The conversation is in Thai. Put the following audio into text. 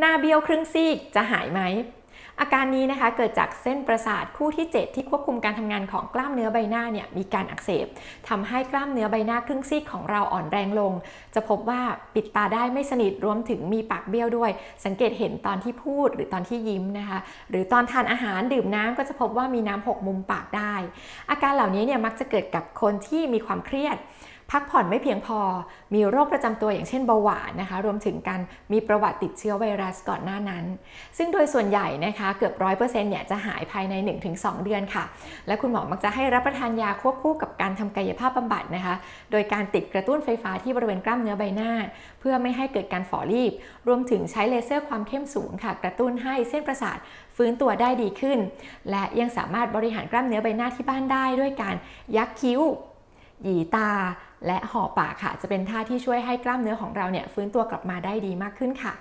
หน้าเบี้ยวครึ่งซีกจะหายไหม อาการนี้นะคะเกิดจากเส้นประสาทคู่ที่ 7 ที่ควบคุมการทำงานของกล้ามเนื้อใบหน้าเนี่ยมีการอักเสบทำให้กล้ามเนื้อใบหน้าครึ่งซีกของเราอ่อนแรงลง จะพบว่าปิดตาได้ไม่สนิทรวมถึงมีปากเบี้ยวด้วย สังเกตเห็นตอนที่พูดหรือตอนที่ยิ้มนะคะ หรือตอนทานอาหารดื่มน้ำก็จะพบว่ามีน้ำหกมุมปากได้ อาการเหล่านี้เนี่ยมักจะเกิดกับคนที่มีความเครียด พักผ่อนไม่เพียงพอ มีโรคประจำตัวอย่างเช่นเบาหวานนะคะ รวมถึงการมีประวัติติดเชื้อไวรัสก่อนหน้านั้น ซึ่งโดยส่วนใหญ่นะคะเกือบร้อยเปอร์เซ็นต์เนี่ยจะหายภายใน 1-2 เดือนค่ะ และคุณหมอมักจะให้รับประทานยาควบคู่กับการทำกายภาพบำบัดนะคะ โดยการติดกระตุ้นไฟฟ้าที่บริเวณกล้ามเนื้อใบหน้า เพื่อไม่ให้เกิดการฝ่อรีบ รวมถึงใช้เลเซอร์ความเข้มสูงค่ะ กระตุ้นให้เส้นประสาทฟื้นตัวได้ดีขึ้น และยังสามารถบริหารกล้ามเนื้อใบหน้าที่บ้านได้ด้วยการยักคิ้ว หยีตา และห่อปากค่ะ จะเป็นท่าที่ช่วยให้กล้ามเนื้อของเราเนี่ยฟื้นตัวกลับมาได้ดีมากขึ้นค่ะ